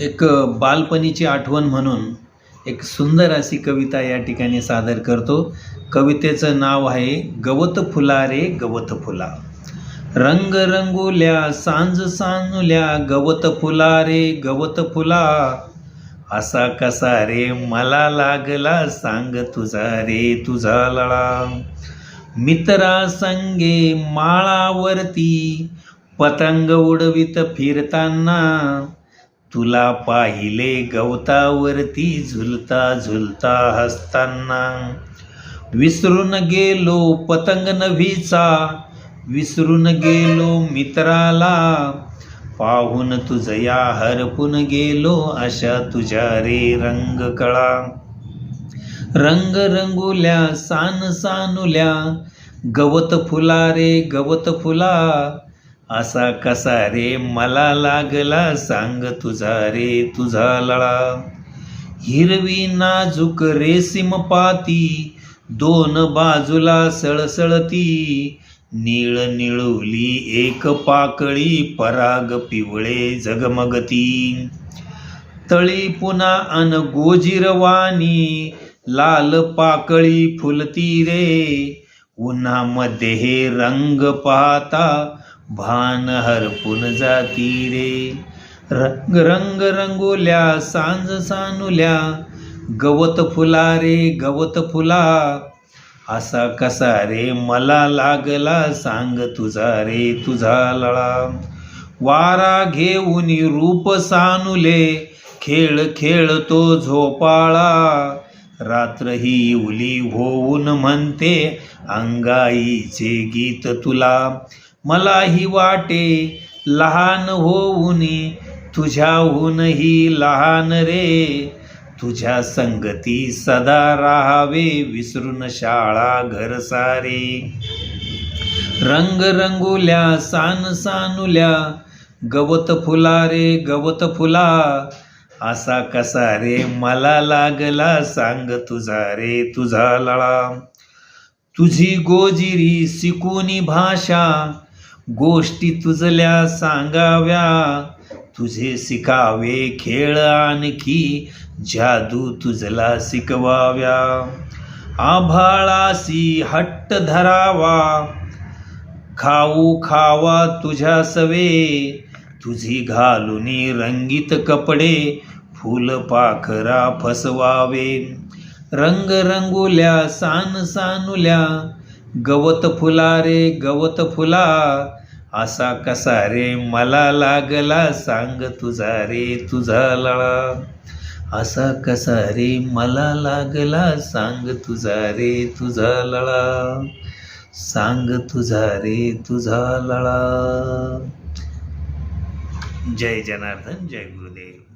एक बालपणीची आठवण म्हणून एक सुंदर अशी कविता या ठिकाणी सादर करतो. कवितेचं नाव आहे गवत फुला रे गवत फुला. रंग रंगुल्या सांज सांजुल्या गवत फुला रे गवत फुला. असा कसा रे मला लागला सांग तुझा रे तुझा लळा. मित्रा संगे माळावरती पतंग उडवीत फिरताना तुला पाहिले गवतावरती झुलता झुलता हसताना. विसरून गेलो पतंग नभीचा विसरून गेलो मित्राला. पाहून तुझया हरपून गेलो अशा तुझ्या रे रंग कळा रंग रंगुल्या सान सानुल्या गवत फुला रे गवत फुला. असा कसा रे? मला लागला सांग तुझा रे तुझा लळा. हिरवी नाजूक रेशीम पाती दोन बाजूला सळसळती. नीळ निळवली एक पाकळी पराग पिवळे झगमगती तळी पुन्हा अन गोजिरवाणी लाल पाकळी फुलती रे. उन्हामध्ये हे रंग पाहता भान हरपून जाती रे. रंग रंग रंगोल्या सांज सानुल्या गवत फुला रे गवत फुला. असा कसा रे मला लागला सांग तुझा रे तुझा लळा. वारा घेऊन रूप सानुले खेळ खेळतो झोपाळा. रात्र ही इवली होऊन म्हणते अंगाईचे गीत तुला. मलाही वाटे लहान होऊन तुझ्याहूनही लहान रे. तुझ्या संगती सदा राहावे विसरून शाळा घर सारे. रंग रंगुल्या सान सानुल्या गवत फुला रे गवत फुला. असा कसा रे मला लागला सांग तुझा रे तुझा लळा. तुझी गोजिरी सिकुनी भाषा गोष्टी तुझल्या सांगाव्या. तुझे शिकावे खेळ आणखी जादू तुझला शिकवाव्या. आभाळासी हट्ट धरावा. खाऊ खावा तुझ्या सवे. तुझी घालुनी रंगीत कपडे फुल पाखरा फसवावे. रंग रंगुल्या सान सानुल्या. गवत फुला रे गवत फुला. असा कसा रे? मला लागला सांग तुझा रे तुझा लळा. असा कसा रे? मला लागला सांग तुझा रे तुझा लळा. सांग तुझा रे तुझा लळा. जय जनार्दन जय गुरुदेव.